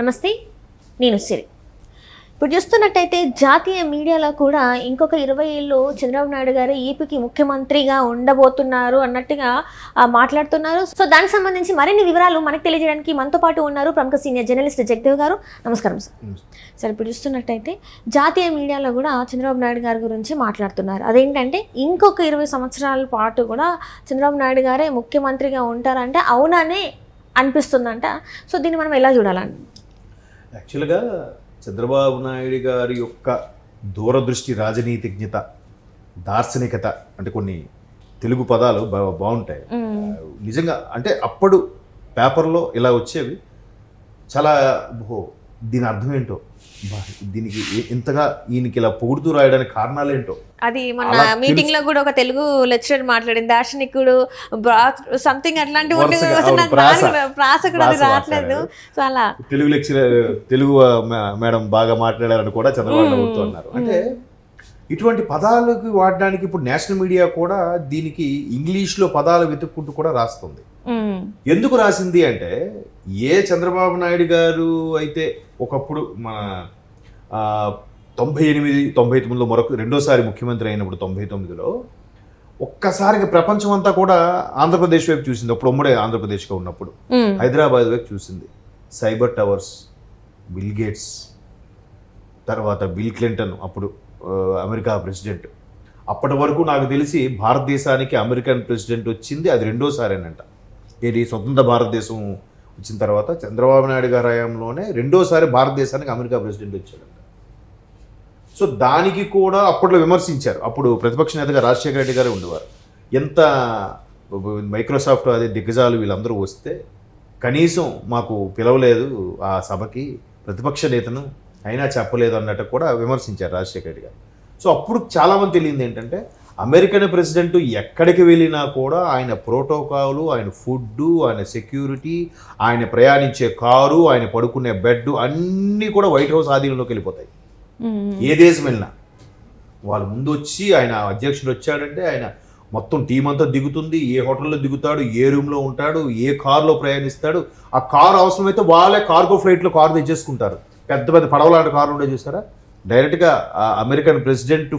నమస్తే నేను సిరి. ఇప్పుడు చూస్తున్నట్టయితే జాతీయ మీడియాలో కూడా ఇంకొక ఇరవై ఏళ్ళు చంద్రబాబు నాయుడు గారు ఏపీకి ముఖ్యమంత్రిగా ఉండబోతున్నారు అన్నట్టుగా మాట్లాడుతున్నారు. సో దానికి సంబంధించి మరిన్ని వివరాలు మనకు తెలియజేయడానికి మనతో పాటు ఉన్నారు ప్రముఖ సీనియర్ జర్నలిస్ట్ జగదేవ్ గారు. నమస్కారం సార్. సార్ ఇప్పుడు చూస్తున్నట్టయితే జాతీయ మీడియాలో కూడా చంద్రబాబు నాయుడు గారి గురించి మాట్లాడుతున్నారు. అదేంటంటే ఇంకొక ఇరవై సంవత్సరాల పాటు కూడా చంద్రబాబు నాయుడు గారే ముఖ్యమంత్రిగా ఉంటారంటే అవుననే అనిపిస్తుందంట. సో దీన్ని మనం ఎలా చూడాలండి? యాక్చువల్గా చంద్రబాబు నాయుడు గారి యొక్క దూరదృష్టి రాజనీతిజ్ఞత దార్శనికత అంటే కొన్ని తెలుగు పదాలు బాగుంటాయి. నిజంగా అంటే అప్పుడు పేపర్లో ఇలా వచ్చేవి. చాలా దీని అర్థం ఏంటో? దీనికి ఇంతగా ఈయనకి ఇలా పొగుడుతూ రాయడానికి కారణాలు ఏంటో అది మన మీటింగ్లో కూడా ఒక తెలుగు లెక్చరర్ మాట్లాడింది. దార్శనికుడు సంథింగ్ ప్రాస. కూడా అది ప్రాస రావట్లేదు సో అలా. తెలుగు లెక్చరర్ తెలుగు మేడం బాగా మాట్లాడారని కూడా చంద్రబాబు అన్నారు. అంటే ఇటువంటి పదాలకు వాడడానికి ఇప్పుడు నేషనల్ మీడియా కూడా దీనికి ఇంగ్లీష్లో పదాలు వెతుక్కుంటూ కూడా రాస్తుంది. ఎందుకు రాసింది అంటే ఏ చంద్రబాబు నాయుడు గారు అయితే ఒకప్పుడు మన తొంభై ఎనిమిది తొంభై తొమ్మిదిలో మరొక రెండోసారి ముఖ్యమంత్రి అయినప్పుడు తొంభై తొమ్మిదిలో ఒక్కసారిగా ప్రపంచం అంతా కూడా ఆంధ్రప్రదేశ్ వైపు చూసింది. అప్పుడు ఉమ్మడే ఆంధ్రప్రదేశ్గా ఉన్నప్పుడు. హైదరాబాద్ వైపు చూసింది. సైబర్ టవర్స్ బిల్ గేట్స్ తర్వాత బిల్ క్లింటన్ అప్పుడు అమెరికా ప్రెసిడెంట్. అప్పటి వరకు నాకు తెలిసి భారతదేశానికి అమెరికన్ ప్రెసిడెంట్ వచ్చింది. అది రెండోసారేనంట. ఇది స్వతంత్ర భారతదేశం వచ్చిన తర్వాత చంద్రబాబు నాయుడు గారి హయాంలోనే రెండోసారి భారతదేశానికి అమెరికా ప్రెసిడెంట్ వచ్చాడంట సో దానికి కూడా అప్పట్లో విమర్శించారు. అప్పుడు ప్రతిపక్ష నేతగా రాజశేఖర రెడ్డి గారు ఉండేవారు. ఎంత మైక్రోసాఫ్ట్ అదే దిగ్గజాలు వీళ్ళందరూ వస్తే కనీసం మాకు పిలవలేదు ఆ సభకి ప్రతిపక్ష నేతను అయినా చెప్పలేదు అన్నట్టు కూడా విమర్శించారు రాజశేఖర రెడ్డి గారు. సో అప్పుడు చాలామంది తెలియంది ఏంటంటే అమెరికన్ ప్రెసిడెంట్ ఎక్కడికి వెళ్ళినా కూడా ఆయన ప్రోటోకాలు ఆయన ఫుడ్ ఆయన సెక్యూరిటీ ఆయన ప్రయాణించే కారు ఆయన పడుకునే బెడ్ అన్నీ కూడా వైట్ హౌస్ ఆధీనంలోకి వెళ్ళిపోతాయి. ఏ దేశం వెళ్ళినా. వాళ్ళు ముందు వచ్చి ఆయన అధ్యక్షుడు వచ్చాడంటే ఆయన మొత్తం టీం అంతా దిగుతుంది. ఏ హోటల్లో దిగుతాడు ఏ రూమ్లో ఉంటాడు ఏ కార్లో ప్రయాణిస్తాడు. ఆ కారు అవసరమైతే వాళ్ళే కార్గో ఫ్లైట్లో కారు తెచ్చేసుకుంటారు. పెద్ద పెద్ద పడవలాంటి కార్లు ఉండే చూసారా? డైరెక్ట్గా ఆ అమెరికన్ ప్రెసిడెంట్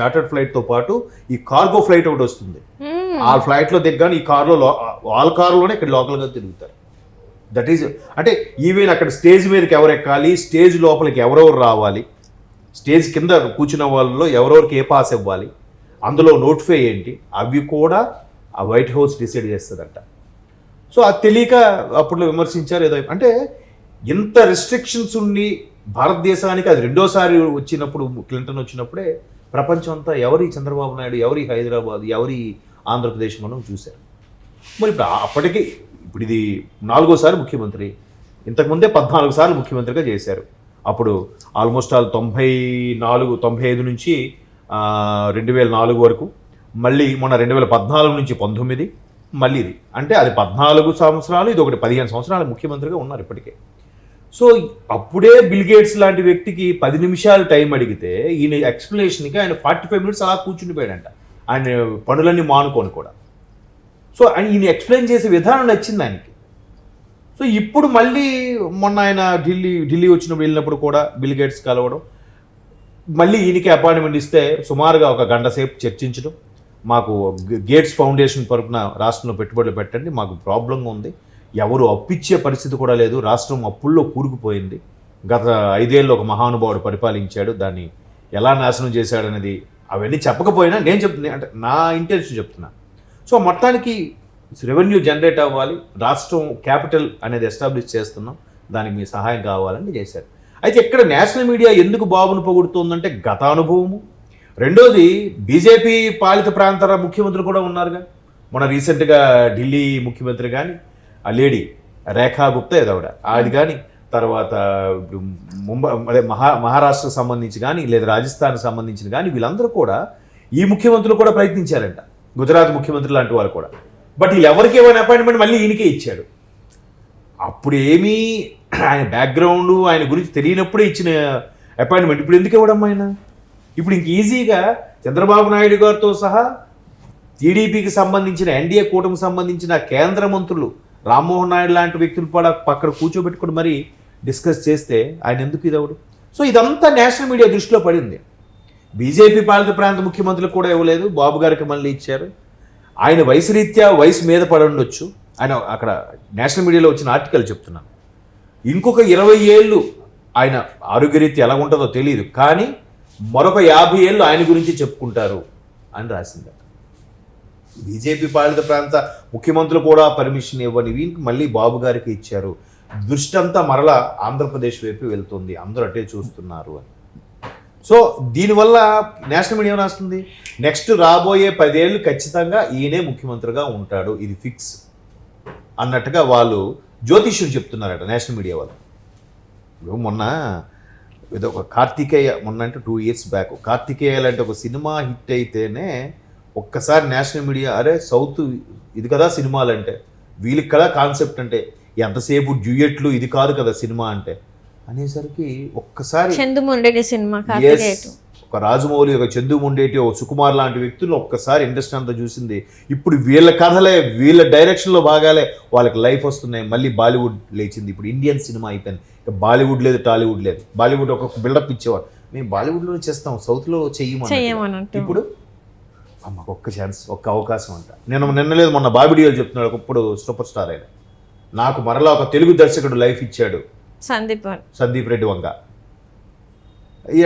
చార్టర్డ్ ఫ్లైట్తో పాటు ఈ కార్గో ఫ్లైట్ ఒకటి వస్తుంది. ఆ ఫ్లైట్లో దిగ్గానే ఈ కార్లో లో- వాళ్ళ కారులోనే ఇక్కడ లోకల్గా తిరుగుతారు. దట్ ఈజ్ అంటే ఈవెన్ అక్కడ స్టేజ్ మీదకి ఎవరు ఎక్కాలి స్టేజ్ లోపలికి ఎవరెవరు రావాలి స్టేజ్ కింద కూర్చున్న వాళ్ళలో ఎవరెవరికి ఏ పాస్ ఇవ్వాలి అందులో నోటిఫై ఏంటి అవి కూడా ఆ వైట్ హౌస్ డిసైడ్ చేస్తుందంట. సో అది తెలియక అప్పుడు విమర్శించారు ఏదో అంటే ఇంత రిస్ట్రిక్షన్స్ ఉండి భారతదేశానికి అది రెండోసారి వచ్చినప్పుడు క్లింటన్ వచ్చినప్పుడే ప్రపంచం అంతా ఎవరి చంద్రబాబు నాయుడు ఎవరి హైదరాబాద్ ఎవరి ఆంధ్రప్రదేశ్ మనం చూశారు మరి ఇప్పుడు అప్పటికి ఇప్పుడు ఇది నాలుగోసారి ముఖ్యమంత్రి ఇంతకుముందే పద్నాలుగు సార్లు ముఖ్యమంత్రిగా చేశారు. అప్పుడు ఆల్మోస్ట్ ఆల్ తొంభై నాలుగు తొంభై ఐదు నుంచి రెండు వేల నాలుగు వరకు మళ్ళీ మొన్న రెండు వేల పద్నాలుగు నుంచి పంతొమ్మిది మళ్ళీ ఇది. అంటే అది పద్నాలుగు సంవత్సరాలు ఇది ఒకటి పదిహేను సంవత్సరాలు ముఖ్యమంత్రిగా ఉన్నారు ఇప్పటికే. సో అప్పుడే బిల్ గేట్స్ లాంటి వ్యక్తికి పది నిమిషాలు టైం అడిగితే ఈయన ఎక్స్ప్లెనేషన్కి ఆయన ఫార్టీ ఫైవ్ మినిట్స్ అలా కూర్చుండిపోయాడంట. ఆయన పనులన్నీ మానుకొని కూడా. సో ఆయన ఈయన ఎక్స్ప్లెయిన్ చేసే విధానం నచ్చింది ఆయనకి. సో ఇప్పుడు మళ్ళీ మొన్న ఆయన ఢిల్లీ ఢిల్లీ వచ్చినప్పుడు వెళ్ళినప్పుడు కూడా బిల్ గేట్స్ కలవడం మళ్ళీ ఈయనకి అపాయింట్మెంట్ ఇస్తే సుమారుగా ఒక గంట సేపు చర్చించడం మాకు గేట్స్ ఫౌండేషన్ తరపున రాష్ట్రంలో పెట్టుబడులు పెట్టండి మాకు ప్రాబ్లంగా ఉంది. ఎవరు అప్పిచ్చే పరిస్థితి కూడా లేదు. రాష్ట్రం అప్పుల్లో కూరుకుపోయింది. గత ఐదేళ్ళు ఒక మహానుభావుడు పరిపాలించాడు. దాన్ని ఎలా నాశనం చేశాడనేది అవన్నీ చెప్పకపోయినా నేను చెప్తున్నా అంటే నా ఇంటెన్షన్ చెప్తున్నా. సో మొత్తానికి రెవెన్యూ జనరేట్ అవ్వాలి. రాష్ట్రం క్యాపిటల్ అనేది ఎస్టాబ్లిష్ చేస్తున్నాం. దానికి మీ సహాయం కావాలని చేశారు. అయితే ఇక్కడ నేషనల్ మీడియా ఎందుకు బాబును పొగుడుతుందంటే గత అనుభవము రెండోది బీజేపీ పాలిత ప్రాంతాల ముఖ్యమంత్రులు కూడా ఉన్నారుగా. మొన్న రీసెంట్గా ఢిల్లీ ముఖ్యమంత్రి కానీ ఆ లేడీ రేఖా గుప్తా ఏదో ఆవిడ. అది కానీ తర్వాత ముంబై అదే మహా మహారాష్ట్రకు సంబంధించి కానీ లేదా రాజస్థాన్కి సంబంధించిన కానీ వీళ్ళందరూ కూడా ఈ ముఖ్యమంత్రులు కూడా ప్రయత్నించారంట. గుజరాత్ ముఖ్యమంత్రి లాంటి వాళ్ళు కూడా. బట్ వీళ్ళు ఎవరికి ఏమైనా అపాయింట్మెంట్ మళ్ళీ ఈయనకే ఇచ్చాడు అప్పుడు ఏమీ ఆయన బ్యాక్గ్రౌండ్ ఆయన గురించి తెలియనప్పుడే ఇచ్చిన అపాయింట్మెంట్. ఇప్పుడు ఎందుకు ఇవ్వడం ఆయన? ఇప్పుడు ఇంక ఈజీగా చంద్రబాబు నాయుడు గారితో సహా టీడీపీకి సంబంధించిన ఎన్డీఏ కూటమికి సంబంధించిన కేంద్ర మంత్రులు రామ్మోహన్ నాయుడు లాంటి వ్యక్తులు కూడా పక్కన కూర్చోబెట్టుకుని మరి డిస్కస్ చేస్తే ఆయన ఎందుకు ఇదవడు? సో ఇదంతా నేషనల్ మీడియా దృష్టిలో పడింది. బీజేపీ పాలిత ప్రాంత ముఖ్యమంత్రులకు కూడా ఇవ్వలేదు. బాబు గారికి మళ్ళీ ఇచ్చారు. ఆయన వయసు రీత్యా వయసు మీద పడి ఉండొచ్చు. ఆయన అక్కడ నేషనల్ మీడియాలో వచ్చిన ఆర్టికల్ చెప్తున్నాను. ఇంకొక ఇరవై ఏళ్ళు ఆయన ఆరోగ్యరీత్యా ఎలా ఉంటుందో తెలియదు కానీ మరొక యాభై ఏళ్ళు ఆయన గురించి చెప్పుకుంటారు అని రాసింది. బీజేపీ పాలిత ప్రాంత ముఖ్యమంత్రులు కూడా పర్మిషన్ ఇవ్వని వీళ్ళకి మళ్ళీ బాబు గారికి ఇచ్చారు. దృష్టి అంతా మరలా ఆంధ్రప్రదేశ్ వైపు వెళ్తుంది. అందరూ అటే చూస్తున్నారు అని. సో దీనివల్ల నేషనల్ మీడియా రాస్తుంది? నెక్స్ట్ రాబోయే పదేళ్ళు ఖచ్చితంగా ఈయనే ముఖ్యమంత్రిగా ఉంటాడు. ఇది ఫిక్స్ అన్నట్టుగా వాళ్ళు జ్యోతిష్యులు చెప్తున్నారట నేషనల్ మీడియా వాళ్ళు. మొన్న ఏదో ఒక కార్తికేయ మొన్న అంటే టూ ఇయర్స్ బ్యాక్ కార్తికేయ లాంటి ఒక సినిమా హిట్ అయితేనే ఒక్కసారి నేషనల్ మీడియా అరే సౌత్ ఇది కదా సినిమాలు అంటే వీళ్ళకి కదా కాన్సెప్ట్ అంటే ఎంతసేపు డ్యూయట్లు ఇది కాదు కదా సినిమా అంటే అనేసరికి ఒక్కసారి చందుముండేటి సినిమా ఒక రాజమౌళి ఒక చందు ముండేటి ఒక సుకుమార్ లాంటి వ్యక్తులు ఒక్కసారి ఇండస్ట్రీ అంతా చూసింది. ఇప్పుడు వీళ్ళ కథలే వీళ్ళ డైరెక్షన్లో బాగాలే వాళ్ళకి లైఫ్ వస్తున్నాయి. మళ్ళీ బాలీవుడ్ లేచింది. ఇప్పుడు ఇండియన్ సినిమా అయిపోయింది. ఇక బాలీవుడ్ లేదు టాలీవుడ్ లేదు. బాలీవుడ్ ఒక బిల్డప్ ఇచ్చేవారు మేము బాలీవుడ్లో చేస్తాం. సౌత్లో చెయ్యమని ఇప్పుడు మాకు ఒక్క ఛాన్స్ ఒక్క అవకాశం అంట. నేను నిన్న లేదు మొన్న బాబిడియోలు చెప్తున్నాడు ఒకప్పుడు సూపర్ స్టార్ ఆయన. నాకు మరలా ఒక తెలుగు దర్శకుడు లైఫ్ ఇచ్చాడు. సందీప్ సందీప్ రెడ్డి వంగ.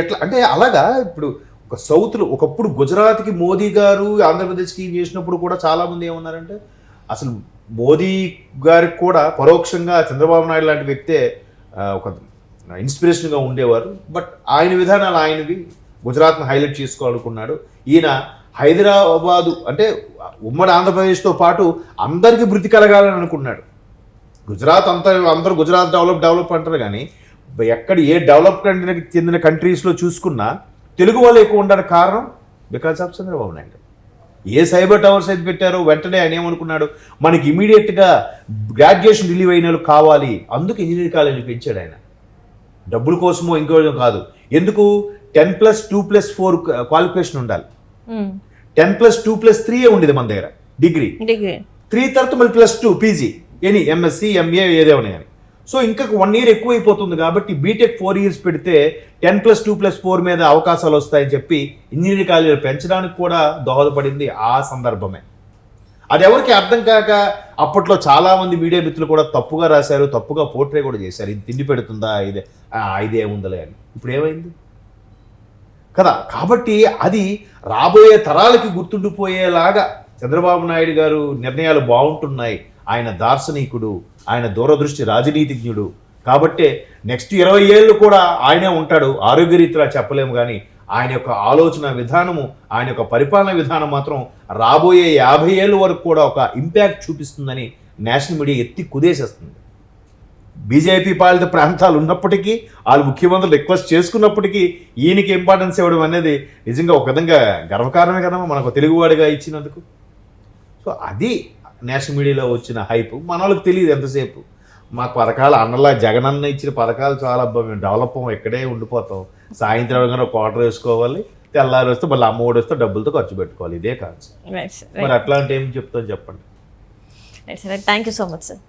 ఎట్లా అంటే అలాగా ఇప్పుడు ఒక సౌత్లో ఒకప్పుడు గుజరాత్కి మోదీ గారు ఆంధ్రప్రదేశ్కి చేసినప్పుడు కూడా చాలామంది ఏమన్నారంటే అసలు మోదీ గారికి కూడా పరోక్షంగా చంద్రబాబు నాయుడు లాంటి వ్యక్తే ఒక ఇన్స్పిరేషన్గా ఉండేవారు. బట్ ఆయన విధానాలు ఆయనవి. గుజరాత్ను హైలైట్ చేసుకోవాలనుకున్నాడు. ఈయన హైదరాబాదు అంటే ఉమ్మడి ఆంధ్రప్రదేశ్తో పాటు అందరికీ వృత్తి కలగాలని అనుకున్నాడు గుజరాత్ అంతా అందరూ గుజరాత్ డెవలప్ డెవలప్ అంటారు కానీ ఎక్కడ ఏ డెవలప్ కంట్రీకి చెందిన కంట్రీస్లో చూసుకున్నా తెలుగు వాళ్ళు ఎక్కువ ఉండడానికి కారణం బికాస్ ఆఫ్ చంద్రబాబు నాయుడు. ఏ సైబర్ టవర్స్ అయితే పెట్టారో వెంటనే ఆయన ఏమనుకున్నాడు? మనకి ఇమీడియట్గా గ్రాడ్యుయేషన్ రిలీవ్ అయిన వాళ్ళు కావాలి. అందుకు ఇంజనీరింగ్ కాలేజీ పెంచాడు ఆయన. డబ్బుల కోసమో ఇంకో కాదు. ఎందుకు? Ten plus two plus four qualification ఉండాలి. Ten plus two plus three ఉండేది మన దగ్గర. డిగ్రీ డిగ్రీ త్రీ తర్వాత మళ్ళీ plus two PG any MSc MA ఏదేమన్నా కానీ సో ఇంకా వన్ ఇయర్ ఎక్కువ అయిపోతుంది కాబట్టి బీటెక్ ఫోర్ ఇయర్స్ పెడితే ten plus two plus four మీద అవకాశాలు వస్తాయని చెప్పి ఇంజనీరింగ్ కాలేజీలు పెంచడానికి కూడా దోహదపడింది ఆ సందర్భమే. అది ఎవరికి అర్థం కాక అప్పట్లో చాలా మంది మీడియా మిత్రులు కూడా తప్పుగా రాశారు తప్పుగా పోర్ట్రే కూడా చేశారు. ఇది తిండి పెడుతుందా ఇదే ఇదే ఉందలే అని. ఇప్పుడు ఏమైంది? కదా? కాబట్టి అది రాబోయే తరాలకి గుర్తుండిపోయేలాగా చంద్రబాబు నాయుడు గారు నిర్ణయాలు బాగుంటున్నాయి. ఆయన దార్శనికుడు ఆయన దూరదృష్టి రాజనీతిజ్ఞుడు. కాబట్టే నెక్స్ట్ ఇరవై ఏళ్ళు కూడా ఆయనే ఉంటాడు. ఆరోగ్యరీత్యా చెప్పలేము కానీ ఆయన యొక్క ఆలోచన విధానము ఆయన యొక్క పరిపాలన విధానం మాత్రం రాబోయే యాభై ఏళ్ళ వరకు కూడా ఒక ఇంపాక్ట్ చూపిస్తుందని నేషనల్ మీడియా ఎత్తి కుదేసేస్తుంది. బీజేపీ పాలిత ప్రాంతాలు ఉన్నప్పటికీ వాళ్ళు ముఖ్యమంత్రులు రిక్వెస్ట్ చేసుకున్నప్పటికీ ఈయనకి ఇంపార్టెన్స్ ఇవ్వడం అనేది నిజంగా ఒక విధంగా గర్వకారణమే కదా మనకు తెలుగువాడిగా ఇచ్చినందుకు. సో అది నేషనల్ మీడియాలో వచ్చిన హైప్. మన వాళ్ళకి తెలియదు ఎంతసేపు. మా పథకాలు అన్నలా జగనన్న ఇచ్చిన పథకాలు చాలా మేము డెవలప్ అవ్వం ఇక్కడే ఉండిపోతాం. సాయంత్రం కానీ ఒక క్వార్టర్ వేసుకోవాలి తెల్లారి వస్తే మళ్ళీ అమ్మఒడి వస్తే డబ్బులతో ఖర్చు పెట్టుకోవాలి. ఇదే కాన్సెప్ట్ మరి అట్లాంటి ఏం చెప్తాం చెప్పండి. Thank you so much sir